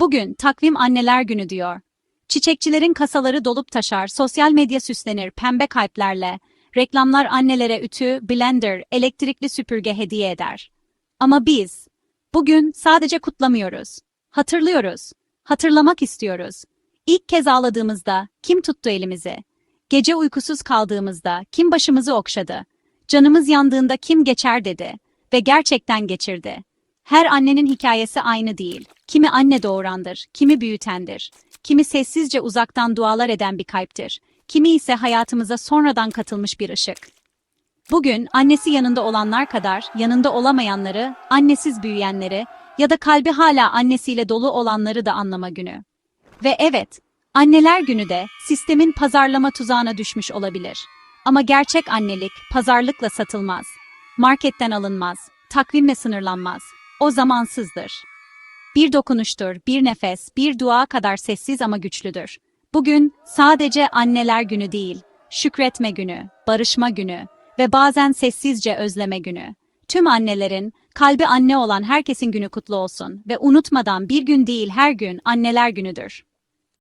Bugün takvim anneler günü diyor. Çiçekçilerin kasaları dolup taşar, sosyal medya süslenir pembe kalplerle. Reklamlar annelere ütü, blender, elektrikli süpürge hediye eder. Ama biz bugün sadece kutlamıyoruz. Hatırlıyoruz. Hatırlamak istiyoruz. İlk kez ağladığımızda kim tuttu elimizi? Gece uykusuz kaldığımızda kim başımızı okşadı? Canımız yandığında kim geçer dedi ve gerçekten geçirdi. Her annenin hikayesi aynı değil. Kimi anne doğurandır, kimi büyütendir. Kimi sessizce uzaktan dualar eden bir kalptir. Kimi ise hayatımıza sonradan katılmış bir ışık. Bugün annesi yanında olanlar kadar yanında olamayanları, annesiz büyüyenleri ya da kalbi hala annesiyle dolu olanları da anlama günü. Ve evet, anneler günü de sistemin pazarlama tuzağına düşmüş olabilir. Ama gerçek annelik pazarlıkla satılmaz. Marketten alınmaz, takvimle sınırlanmaz. O zamansızdır. Bir dokunuştur, bir nefes, bir dua kadar sessiz ama güçlüdür. Bugün sadece anneler günü değil, şükretme günü, barışma günü ve bazen sessizce özleme günü. Tüm annelerin, kalbi anne olan herkesin günü kutlu olsun ve unutmadan bir gün değil her gün anneler günüdür.